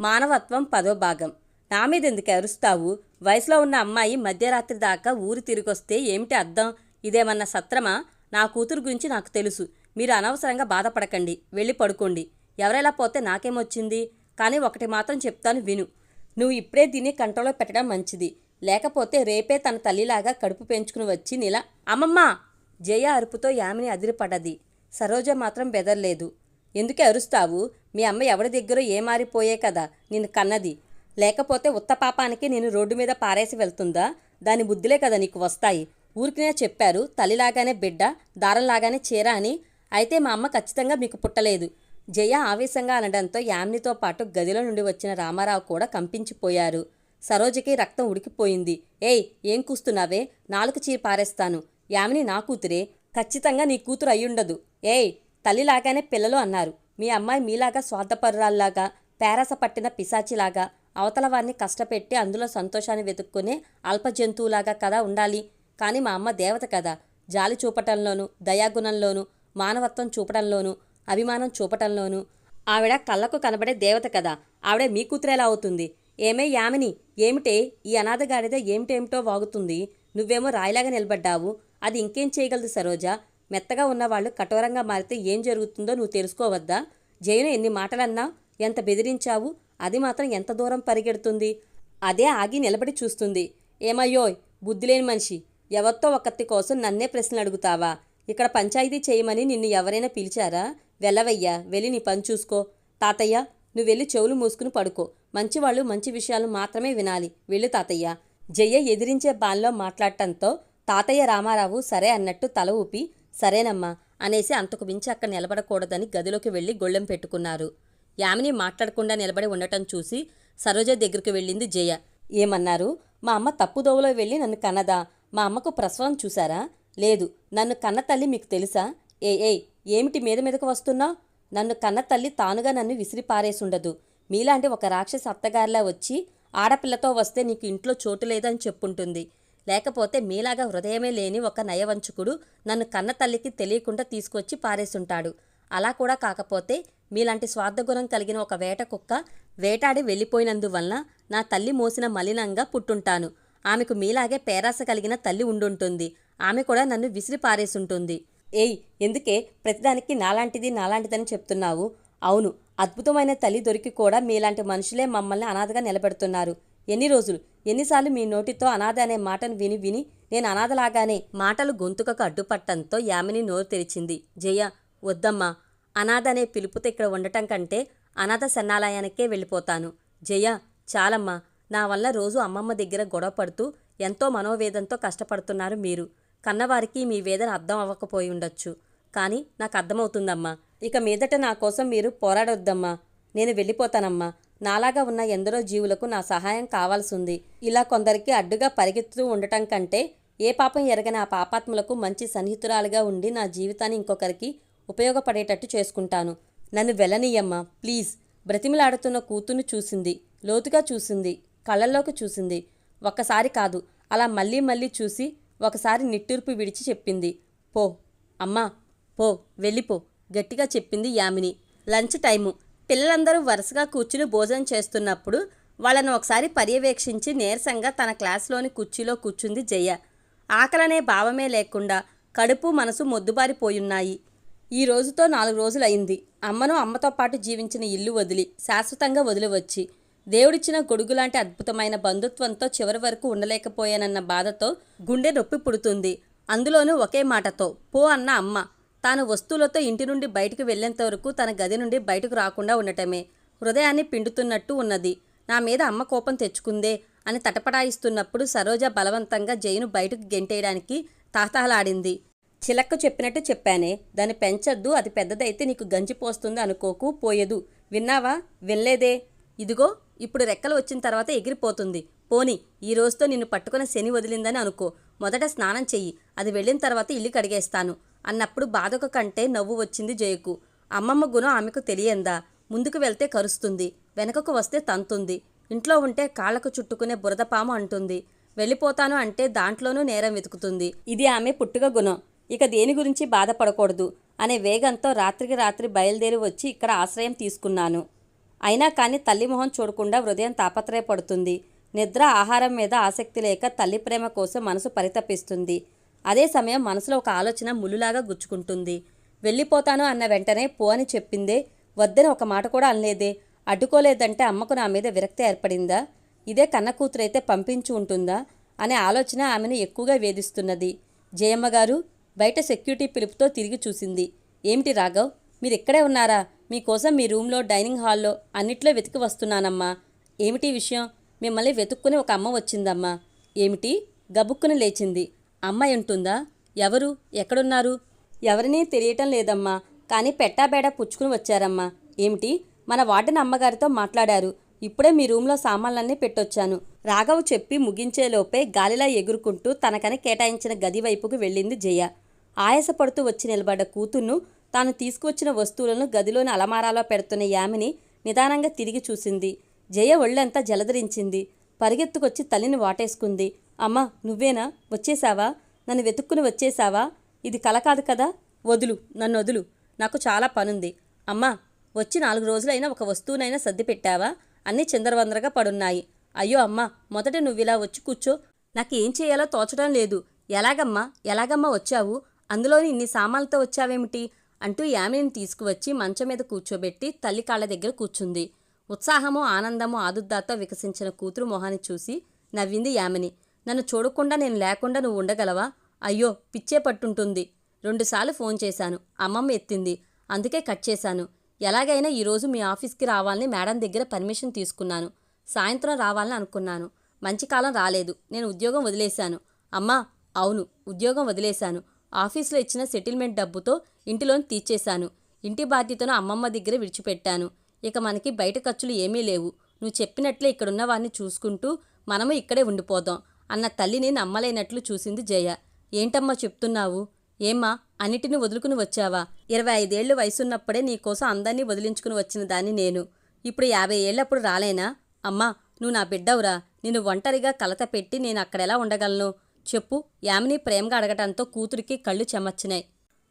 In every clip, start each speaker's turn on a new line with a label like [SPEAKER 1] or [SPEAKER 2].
[SPEAKER 1] మానవత్వం పదో భాగం. నా మీద ఎందుకు అరుస్తావు? వయసులో ఉన్న అమ్మాయి మధ్యరాత్రి దాకా ఊరు తిరిగొస్తే ఏమిటి అర్థం? ఇదేమన్నా సత్రమా? నా కూతురు గురించి నాకు తెలుసు. మీరు అనవసరంగా బాధపడకండి. వెళ్ళి పడుకోండి. ఎవరెలా పోతే నాకేమొచ్చింది కానీ ఒకటి మాత్రం చెప్తాను విను. నువ్వు ఇప్పుడే దీన్ని కంట్రోల్లో పెట్టడం మంచిది. లేకపోతే రేపే తన తల్లిలాగా కడుపు పెంచుకుని వచ్చి నీలా అమ్మమ్మ! జయ అరుపుతో యామిని అదిరిపడది సరోజ మాత్రం బెదర్లేదు. ఎందుకే అరుస్తావు? మీ అమ్మ ఎవరి దగ్గర ఏమారిపోయే కదా నిన్ను కన్నది. లేకపోతే ఉత్త పాపానికి నేను రోడ్డు మీద పారేసి వెళ్తుందా? దాని బుద్ధిలే కదా నీకు వస్తాయి. ఊరికినే చెప్పారు తల్లిలాగానే బిడ్డ దారంలాగానే చీర అని. అయితే మా అమ్మ ఖచ్చితంగా మీకు పుట్టలేదు. జయ ఆవేశంగా అనడంతో యామినితో పాటు గదిలో నుండి వచ్చిన రామారావు కూడా కంపించిపోయారు. సరోజకి రక్తం ఉడికిపోయింది. ఏయ్ ఏం కూస్తున్నావే? నాలుగు చీర పారేస్తాను. యామిని నా కూతురే. ఖచ్చితంగా నీ కూతురు అయ్యుండదు. ఏయ్ తల్లిలాగానే పిల్లలు అన్నారు. మీ అమ్మాయి మీలాగా స్వార్థపరురాల్లాగా పేరస పట్టిన పిశాచిలాగా అవతల వారిని కష్టపెట్టి అందులో సంతోషాన్ని వెతుక్కునే అల్ప జంతువులాగా కదా ఉండాలి. కానీ మా అమ్మ దేవత కదా. జాలి చూపటంలోనూ దయాగుణంలోనూ మానవత్వం చూపటంలోనూ అభిమానం చూపటంలోనూ. ఆవిడ కళ్ళకు కనబడే దేవత కదా. ఆవిడ మీ కూతురేలా అవుతుంది? ఏమే యామిని? ఏమిటే? ఈ అనాథగాడిద ఏమిటేమిటో వాగుతుంది. నువ్వేమో రాయిలాగా నిలబడ్డావు. అది ఇంకేం చేయగలదు సరోజ? మెత్తగా ఉన్నవాళ్ళు కఠోరంగా మారితే ఏం జరుగుతుందో నువ్వు తెలుసుకోవద్దా? జైను ఎన్ని మాటలన్నా ఎంత బెదిరించావు? అది మాత్రం ఎంత దూరం పరిగెడుతుంది? అదే ఆగి నిలబడి చూస్తుంది. ఏమయ్యోయ్ బుద్ధిలేని మనిషి. ఎవరితో ఒకత్తి కోసం నన్నే ప్రశ్నలు అడుగుతావా? ఇక్కడ పంచాయతీ చేయమని నిన్ను ఎవరైనా పిలిచారా? వెళ్ళవయ్యా వెళ్ళి నీ పని చూసుకో. తాతయ్య నువ్వు వెళ్ళి చెవులు మూసుకుని పడుకో. మంచివాళ్ళు మంచి విషయాలు మాత్రమే వినాలి. వెళ్ళు తాతయ్య. జయ్య ఎదిరించే బాల్లో మాట్లాడటంతో తాతయ్య రామారావు సరే అన్నట్టు తల ఊపి సరేనమ్మా అనేసి అంతకు మించి అక్కడ నిలబడకూడదని గదిలోకి వెళ్ళి గొళ్ళెం పెట్టుకున్నారు. యామిని మాట్లాడకుండా నిలబడి ఉండటం చూసి సరోజ దగ్గరికి వెళ్ళింది జయ. ఏమన్నారు? మా అమ్మ తప్పుదోవలో వెళ్ళి నన్ను కన్నదా? మా అమ్మకు ప్రసవం చూసారా లేదు నన్ను కన్న తల్లి మీకు తెలుసా? ఏ ఏ ఏమిటి మీద మీదకు వస్తున్నావు నన్ను కన్న తల్లి తానుగా నన్ను విసిరి పారేసుండదు. మీలాంటి ఒక రాక్షస అత్తగారిలా వచ్చి ఆడపిల్లతో వస్తే నీకు ఇంట్లో చోటు లేదని చెప్పుంటుంది. లేకపోతే మీలాగా హృదయమే లేని ఒక నయవంచుకుడు నన్ను కన్న తల్లికి తెలియకుండా తీసుకొచ్చి పారేసుంటాడు. అలా కూడా కాకపోతే మీలాంటి స్వార్థగుణం కలిగిన ఒక వేట కుక్క వేటాడి వెళ్ళిపోయినందువలన నా తల్లి మోసిన మలినంగా పుట్టుంటాను. ఆమెకు మీలాగే పేరాస కలిగిన తల్లి ఉండుంటుంది. ఆమె కూడా నన్ను విసిరి పారేసుంటుంది. ఏయ్ ఎందుకే? ప్రతిదానికి నాలాంటిది నాలాంటిదని చెప్తున్నావు. అవును అద్భుతమైన తల్లి దొరికి కూడా మీలాంటి మనుషులే మమ్మల్ని అనాథగా నిలబెడుతున్నారు. ఎన్ని రోజులు? ఎన్నిసార్లు మీ నోటితో అనాథ అనే మాటను విని విని నేను అనాథలాగానే మాటలు గొంతుకకు అడ్డుపట్టంతో యామిని నోరు తెరిచింది. జయ వద్దమ్మా అనాథ అనే పిలుపుతో ఇక్కడ ఉండటం కంటే అనాథ సన్నాలయానికే వెళ్ళిపోతాను. జయ చాలమ్మా నా వల్ల రోజు అమ్మమ్మ దగ్గర గొడవ పడుతూ ఎంతో మనోవేదంతో కష్టపడుతున్నారు మీరు. కన్నవారికి మీ వేదన అర్థం అవ్వకపోయి ఉండొచ్చు. కానీ నాకు అర్థమవుతుందమ్మా. ఇక మీదట నా కోసం మీరు పోరాడొద్దమ్మా. నేను వెళ్ళిపోతానమ్మా. నాలాగా ఉన్న ఎందరో జీవులకు నా సహాయం కావాల్సింది. ఇలా కొందరికి అడ్డుగా పరిగెత్తుతూ ఉండటం కంటే ఏ పాపం ఎరగని ఆ పాపాత్ములకు మంచి సన్నిహితురాలుగా ఉండి నా జీవితాన్ని ఇంకొకరికి ఉపయోగపడేటట్టు చేసుకుంటాను. నన్ను వెళ్ళనీయమ్మ ప్లీజ్. బ్రతిమిలాడుతున్న కూతుర్ని చూసింది లోతుగా చూసింది కళ్ళల్లోకి చూసింది. ఒక్కసారి కాదు అలా మళ్ళీ మళ్ళీ చూసి ఒకసారి నిట్టూర్పు విడిచి చెప్పింది. పో అమ్మా పో వెళ్ళిపో గట్టిగా చెప్పింది యామిని. Lunch time. పిల్లలందరూ వరుసగా కూర్చుని భోజనం చేస్తున్నప్పుడు వాళ్ళను ఒకసారి పర్యవేక్షించి నీరసంగా తన క్లాస్లోని కుర్చీలో కూర్చుంది జయ. ఆకలనే భావమే లేకుండా కడుపు మనసు మొద్దుబారిపోయున్నాయి. ఈ రోజుతో నాలుగు రోజులైంది అమ్మను అమ్మతో పాటు జీవించిన ఇల్లు వదిలి శాశ్వతంగా వదిలివచ్చి దేవుడిచ్చిన గొడుగులాంటి అద్భుతమైన బంధుత్వంతో చివరి వరకు ఉండలేకపోయానన్న బాధతో గుండె నొప్పి పుడుతుంది. అందులోనూ ఒకే మాటతో పో అన్న అమ్మ తాను వస్తువులతో ఇంటి నుండి బయటకు వెళ్ళేంత వరకు తన గది నుండి బయటకు రాకుండా ఉండటమే. హృదయాన్ని పిండుతున్నట్టు ఉన్నది. నా మీద అమ్మ కోపం తెచ్చుకుందే అని తటపటాయిస్తున్నప్పుడు సరోజ బలవంతంగా జైను బయటకు గెంటేయడానికి తాహతాలాడింది చిలక్క చెప్పినట్టు చెప్పానే దాన్ని పెంచద్దు అది పెద్దదైతే నీకు గంజి పోస్తుంది అనుకోకు పోయదు. విన్నావా? వినలేదే ఇదిగో ఇప్పుడు రెక్కలు వచ్చిన తర్వాత ఎగిరిపోతుంది. పోని ఈ రోజుతో నిన్ను పట్టుకున్న శని వదిలిందని అనుకో. మొదట స్నానం చెయ్యి. అది వెళ్ళిన తర్వాత ఇల్లు కడిగేస్తాను. అన్నప్పుడు బాధక కంటే నవ్వు వచ్చింది జయకు. అమ్మమ్మ గుణం ఆమెకు తెలియందా? ముందుకు వెళ్తే కరుస్తుంది. వెనకకు వస్తే తంతుంది. ఇంట్లో ఉంటే కాళ్ళకు చుట్టుకునే బురదపాము అంటుంది. వెళ్ళిపోతాను అంటే దాంట్లోనూ నేరం వెతుకుతుంది. ఇది ఆమె పుట్టుక గుణం. ఇక దేని గురించి బాధపడకూడదు అనే వేగంతో రాత్రికి రాత్రి బయలుదేరి వచ్చి ఇక్కడ ఆశ్రయం తీసుకున్నాను. అయినా కానీ తల్లి మొహం చూడకుండా హృదయం తాపత్రయపడుతుంది. నిద్ర ఆహారం మీద ఆసక్తి లేక తల్లి ప్రేమ కోసం మనసు పరితపిస్తుంది. అదే సమయం మనసులో ఒక ఆలోచన ముళ్ళులాగా గుచ్చుకుంటుంది. వెళ్ళిపోతాను అన్న వెంటనే పో అని చెప్పిందే. వద్దని ఒక మాట కూడా అనలేదే. అడ్డుకోలేదంటే అమ్మకు నా మీద విరక్తి ఏర్పడిందా? ఇదే కన్న కూతురైతే పంపించి ఉంటుందా? అనే ఆలోచన ఆమెను ఎక్కువగా వేధిస్తున్నది. జయమ్మ గారు బయట సెక్యూరిటీ పిలుపుతో తిరిగి చూసింది. ఏమిటి రాఘవ్? మీరు ఇక్కడే ఉన్నారా? మీకోసం మీ రూమ్లో డైనింగ్ హాల్లో అన్నిట్లో వెతికి వస్తున్నానమ్మా. ఏమిటి విషయం? మిమ్మల్ని వెతుక్కుని ఒక అమ్మ వచ్చిందమ్మా. ఏమిటి? గబుక్కును లేచింది. అమ్మాయి ఉంటుందా? ఎవరు? ఎక్కడున్నారు? ఎవరినీ తెలియటం లేదమ్మా. కానీ పెట్టాబేడ పుచ్చుకుని వచ్చారమ్మా. ఏమిటి? మన వార్డెన్ అమ్మగారితో మాట్లాడారు. ఇప్పుడే మీ రూమ్లో సామాన్లన్నీ పెట్టొచ్చాను. రాఘవ్ చెప్పి ముగించేలోపే గాలిలా ఎగురుకుంటూ తనకని కేటాయించిన గది వైపుకు వెళ్ళింది జయ. ఆయాసపడుతూ వచ్చి నిలబడ్డ కూతుర్ను తాను తీసుకువచ్చిన వస్తువులను గదిలోని అలమారాలో పెడుతున్న యామిని నిదానంగా తిరిగి చూసింది. జయ ఒళ్ళంతా జలధరించింది. పరిగెత్తుకొచ్చి తల్లిని వాటేసుకుంది. అమ్మా నువ్వేనా? వచ్చేసావా? నన్ను వెతుక్కుని వచ్చేసావా? ఇది కల కాదు కదా? వదులు నన్ను వదులు. నాకు చాలా పనుంది. అమ్మా వచ్చి నాలుగు రోజులైనా ఒక వస్తువునైనా సర్ది పెట్టావా? అన్నీ చిందరవందరగా పడున్నాయి. అయ్యో అమ్మా మొదట నువ్విలా వచ్చి కూర్చో. నాకు ఏం చేయాలో తోచడం లేదు. ఎలాగమ్మా ఎలాగమ్మా వచ్చావు? అందులోని ఇన్ని సామాన్లతో వచ్చావేమిటి? అంటూ యామిని తీసుకువచ్చి మంచం మీద కూర్చోబెట్టి తల్లి కాళ్ళ దగ్గర కూర్చుంది. ఉత్సాహము ఆనందము ఆదుద్దాతో వికసించిన కూతురు మొహాన్ని చూసి నవ్వింది యామిని. నన్ను చూడకుండా నేను లేకుండా నువ్వు ఉండగలవా? అయ్యో పిచ్చే పట్టుంటుంది. రెండుసార్లు ఫోన్ చేశాను. అమ్మమ్మ ఎత్తింది. అందుకే కట్ చేశాను. ఎలాగైనా ఈరోజు మీ ఆఫీస్కి రావాలని మేడం దగ్గర పర్మిషన్ తీసుకున్నాను. సాయంత్రం రావాలని అనుకున్నాను. మంచి కాలం రాలేదు. నేను ఉద్యోగం వదిలేశాను. అమ్మా అవును ఉద్యోగం వదిలేశాను. ఆఫీస్లో ఇచ్చిన సెటిల్మెంట్ డబ్బుతో ఇంటిలోని తీర్చేశాను. ఇంటి బాధ్యతను అమ్మమ్మ దగ్గర విడిచిపెట్టాను. ఇక మనకి బయట ఖర్చులు ఏమీ లేవు. నువ్వు చెప్పినట్లే ఇక్కడున్న వారిని చూసుకుంటూ మనము ఇక్కడే ఉండిపోదాం. అన్న తల్లిని నమ్మలేనట్లు చూసింది జయ. ఏంటమ్మా చెప్తున్నావు? ఏమ్మా? అన్నిటిని వదులుకుని వచ్చావా? ఇరవై ఐదేళ్ళు వయసున్నప్పుడే నీకోసం అందరినీ వదిలించుకుని వచ్చిన దాన్ని నేను. ఇప్పుడు యాభై ఏళ్ళప్పుడు రాలేనా? అమ్మా నువ్వు నా బిడ్డవురా. నిన్ను ఒంటరిగా కలత పెట్టి నేను అక్కడెలా ఉండగలను? చెప్పు. యామిని ప్రేమగా అడగటంతో కూతురికి కళ్ళు చెమర్చినాయి.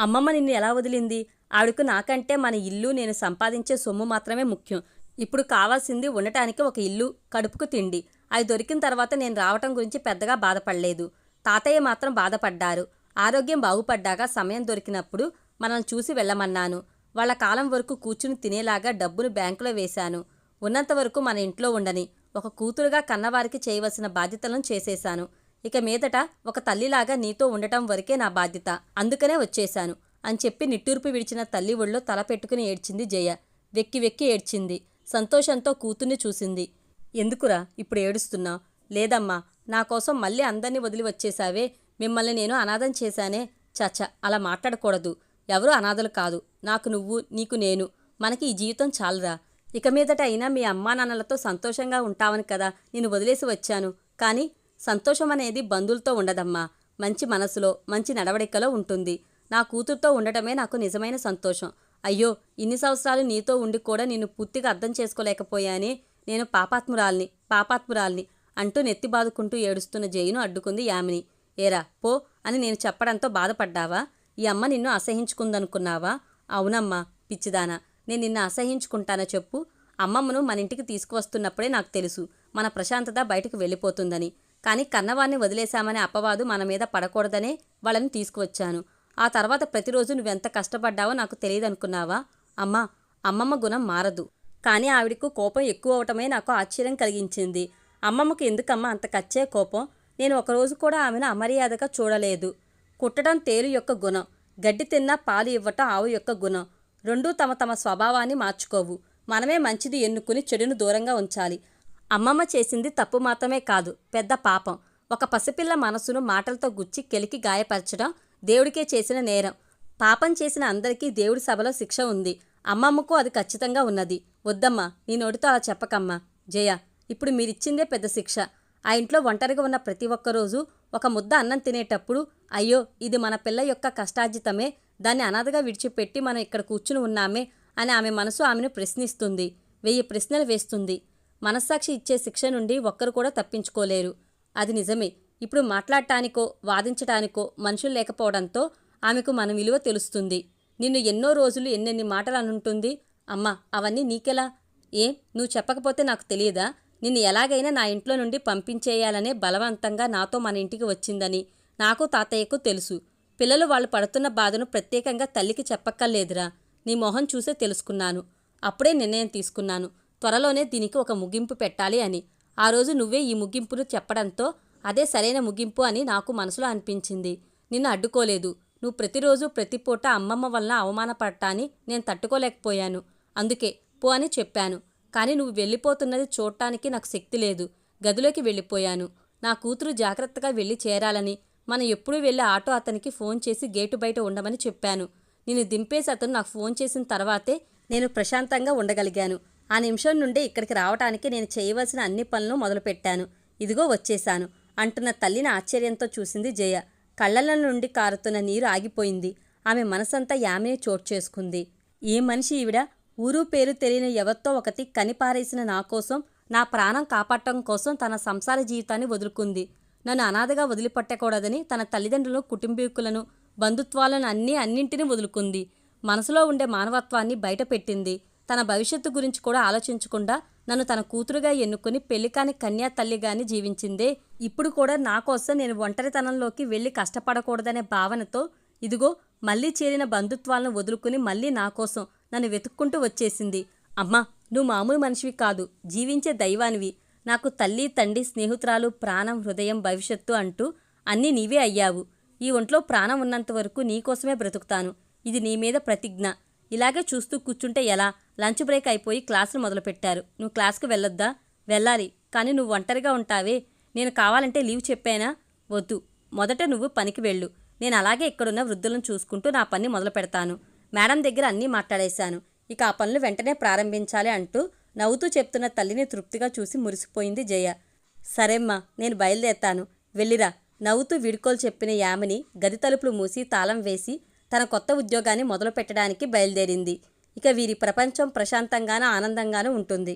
[SPEAKER 1] అమ్మమ్మ నిన్ను ఎలా వదిలింది? ఆవిడకు నాకంటే మన ఇల్లు నేను సంపాదించే సొమ్ము మాత్రమే ముఖ్యం. ఇప్పుడు కావాల్సింది ఉండటానికి ఒక ఇల్లు కడుపుకు తిండి. అవి దొరికిన తర్వాత నేను రావటం గురించి పెద్దగా బాధపడలేదు. తాతయ్య మాత్రం బాధపడ్డారు. ఆరోగ్యం బాగుపడ్డాక సమయం దొరికినప్పుడు మనల్ని చూసి వెళ్ళమన్నాను. వాళ్ళ కాలం వరకు కూర్చుని తినేలాగా డబ్బును బ్యాంకులో వేశాను. ఉన్నంత వరకు మన ఇంట్లో ఉండని ఒక కూతురుగా కన్నవారికి చేయవలసిన బాధ్యతలను చేసేశాను. ఇక మీదట ఒక తల్లిలాగా నీతో ఉండటం వరకే నా బాధ్యత. అందుకనే వచ్చేశాను. అని చెప్పి నిట్టూర్పు విడిచిన తల్లి ఒళ్ళో తల పెట్టుకుని ఏడ్చింది జయ. వెక్కి వెక్కి ఏడ్చింది. సంతోషంతో కూతుర్ని చూసింది. ఎందుకురా ఇప్పుడు ఏడుస్తున్నావు లేదమ్మా నా కోసం మళ్ళీ అందరినీ వదిలి వచ్చేశావే. మిమ్మల్ని నేను అనాథం చేశానే. చచ్చ అలా మాట్లాడకూడదు. ఎవరు అనాథలు కాదు. నాకు నువ్వు నీకు నేను. మనకి ఈ జీవితం చాలురా. ఇక మీదట అయినా మీ అమ్మా నాన్నలతో సంతోషంగా ఉంటావని కదా నేను వదిలేసి వచ్చాను. కానీ సంతోషం అనేది బంధువులతో ఉండదమ్మా. మంచి మనసులో మంచి నడవడికలో ఉంటుంది. నా కూతురుతో ఉండటమే నాకు నిజమైన సంతోషం. అయ్యో ఇన్ని సంవత్సరాలు నీతో ఉండి కూడా నిన్ను పూర్తిగా అర్థం చేసుకోలేకపోయానే. నేను పాపాత్మురాల్ని పాపాత్మురాల్ని అంటూ నెత్తి బాదుకుంటూ ఏడుస్తున్న జైను అడ్డుకుంది యామిని. ఏరా పో అని నేను చెప్పడంతో బాధపడ్డావా? ఈ అమ్మ నిన్ను అసహించుకుందనుకున్నావా? అవునమ్మా పిచ్చిదానా నేను నిన్ను అసహించుకుంటానా చెప్పు. అమ్మమ్మను మన ఇంటికి తీసుకువస్తున్నప్పుడే నాకు తెలుసు మన ప్రశాంతత బయటకు వెళ్ళిపోతుందని. కానీ కన్నవాణ్ణి వదిలేశామనే అపవాదు మన మీద పడకూడదనే వాళ్ళని తీసుకువచ్చాను. ఆ తర్వాత ప్రతిరోజు నువ్వెంత కష్టపడ్డావో నాకు తెలియదనుకున్నావా? అమ్మా అమ్మమ్మ గుణం మారదు. కానీ ఆవిడకు కోపం ఎక్కువ అవటమే నాకు ఆశ్చర్యం కలిగించింది. అమ్మమ్మకు ఎందుకమ్మా అంత కచ్చే కోపం? నేను ఒకరోజు కూడా ఆమెను అమర్యాదగా చూడలేదు. కుట్టడం తేలు యొక్క గుణం. గడ్డి తిన్నా పాలు ఇవ్వటం ఆవు యొక్క గుణం. రెండూ తమ తమ స్వభావాన్ని మార్చుకోవు. మనమే మంచిది ఎన్నుకుని చెడును దూరంగా ఉంచాలి. అమ్మమ్మ చేసింది తప్పు మాత్రమే కాదు పెద్ద పాపం. ఒక పసిపిల్ల మనసును మాటలతో గుచ్చి కెలికి గాయపరచడం దేవుడికే చేసిన నేరం. పాపం చేసిన అందరికీ దేవుడి సభలో శిక్ష ఉంది. అమ్మమ్మకు అది ఖచ్చితంగా ఉన్నది. వద్దమ్మా నీ నోటితో అలా చెప్పకమ్మా. జయ ఇప్పుడు మీరిచ్చిందే పెద్ద శిక్ష. ఆ ఇంట్లో ఒంటరిగా ఉన్న ప్రతి ఒక్కరోజు ఒక ముద్ద అన్నం తినేటప్పుడు అయ్యో ఇది మన పిల్ల యొక్క కష్టార్జితమే. దాన్ని అనాథగా విడిచిపెట్టి మనం ఇక్కడ కూర్చుని ఉన్నామే అని ఆమె మనసు ఆమెను ప్రశ్నిస్తుంది. వెయ్యి ప్రశ్నలు వేస్తుంది. మనస్సాక్షి ఇచ్చే శిక్ష నుండి ఒక్కరు కూడా తప్పించుకోలేరు. అది నిజమే. ఇప్పుడు మాట్లాడటానికో వాదించటానికో మనుషులు లేకపోవడంతో ఆమెకు మన విలువ తెలుస్తుంది. నిన్ను ఎన్నో రోజులు ఎన్నెన్ని మాటలు అనుంటుంది అమ్మా అవన్నీ నీకెలా? ఏం నువ్వు చెప్పకపోతే నాకు తెలియదా? నిన్ను ఎలాగైనా నా ఇంట్లో నుండి పంపించేయాలనే బలవంతంగా నాతో మన ఇంటికి వచ్చిందని నాకు తాతయ్యకు తెలుసు. పిల్లలు వాళ్ళు పడుతున్న బాధను ప్రత్యేకంగా తల్లికి చెప్పక్కర్లేదురా. నీ మొహం చూసే తెలుసుకున్నాను. అప్పుడే నిర్ణయం తీసుకున్నాను. త్వరలోనే దీనికి ఒక ముగింపు పెట్టాలి అని. ఆ రోజు నువ్వే ఈ ముగింపును చెప్పడంతో అదే సరైన ముగింపు అని నాకు మనసులో అనిపించింది. నిన్ను అడ్డుకోలేదు. నువ్వు ప్రతిరోజు ప్రతి పూట అమ్మమ్మ వలన అవమానపడటాన్ని నేను తట్టుకోలేకపోయాను. అందుకే పో అని చెప్పాను. కానీ నువ్వు వెళ్ళిపోతున్నది చూడటానికి నాకు శక్తి లేదు. గదిలోకి వెళ్ళిపోయాను. నా కూతురు జాగ్రత్తగా వెళ్ళి చేరాలని మనం ఎప్పుడూ వెళ్ళే ఆటో అతనికి ఫోన్ చేసి గేటు బయట ఉండమని చెప్పాను. నేను దింపేసి అతను నాకు ఫోన్ చేసిన తర్వాతే నేను ప్రశాంతంగా ఉండగలిగాను. ఆ నిమిషం నుండి ఇక్కడికి రావడానికి నేను చేయవలసిన అన్ని పనులు మొదలుపెట్టాను. ఇదిగో వచ్చేశాను. అంటున్న తల్లిని ఆశ్చర్యంతో చూసింది జయ. కళ్ళల నుండి కారుతున్న నీరు ఆగిపోయింది. ఆమె మనసంతా యామే చోటు చేసుకుంది. ఏ మనిషి ఈవిడ? ఊరు పేరు తెలియని ఎవరితో ఒకటి కనిపారేసిన నా కోసం నా ప్రాణం కాపాడటం కోసం తన సంసార జీవితాన్ని వదులుకుంది. నన్ను అనాథగా వదిలిపెట్టకూడదని తన తల్లిదండ్రులను కుటుంబీకులను బంధుత్వాలను అన్నీ అన్నింటినీ వదులుకుంది. మనసులో ఉండే మానవత్వాన్ని బయటపెట్టింది. తన భవిష్యత్తు గురించి కూడా ఆలోచించకుండా నన్ను తన కూతురుగా ఎన్నుకుని పెళ్ళికాని కన్యా తల్లిగాని జీవించిందే. ఇప్పుడు కూడా నా కోసం నేను ఒంటరితనంలోకి వెళ్ళి కష్టపడకూడదనే భావనతో ఇదిగో మళ్ళీ చేరిన బంధుత్వాలను వదులుకుని మళ్ళీ నా కోసం నన్ను వెతుక్కుంటూ వచ్చేసింది. అమ్మా నువ్వు మామూలు మనిషివి కాదు జీవించే దైవానివి. నాకు తల్లి తండ్రి స్నేహితురాలు ప్రాణం హృదయం భవిష్యత్తు అంటూ అన్నీ నీవే అయ్యావు. ఈ ఒంట్లో ప్రాణం ఉన్నంత వరకు నీకోసమే బ్రతుకుతాను. ఇది నీ మీద ప్రతిజ్ఞ. ఇలాగే చూస్తూ కూర్చుంటే ఎలా? లంచ్ బ్రేక్ అయిపోయి క్లాసులు మొదలుపెట్టారు. నువ్వు క్లాస్కి వెళ్ళొద్దా? వెళ్ళాలి. కానీ నువ్వు ఒంటరిగా ఉంటావే. నేను కావాలంటే లీవ్ చెప్పానా? వద్దు. మొదట నువ్వు పనికి వెళ్ళు. నేను అలాగే ఇక్కడున్న వృద్ధులను చూసుకుంటూ నా పని మొదలు పెడతాను మేడం దగ్గర అన్నీ మాట్లాడేశాను. ఇక ఆ పనులు వెంటనే ప్రారంభించాలి అంటూ నవ్వుతూ చెప్తున్న తల్లిని తృప్తిగా చూసి మురిసిపోయింది జయ. సరేమ్మా నేను బయలుదేరతాను. వెళ్ళిరా. నవ్వుతూ విడుకోలు చెప్పిన యామిని గది తలుపులు మూసి తాళం వేసి తన కొత్త ఉద్యోగాన్ని మొదలు పెట్టడానికి బయలుదేరింది. ఇక వీరి ప్రపంచం ప్రశాంతంగానూ ఆనందంగానూ ఉంటుంది.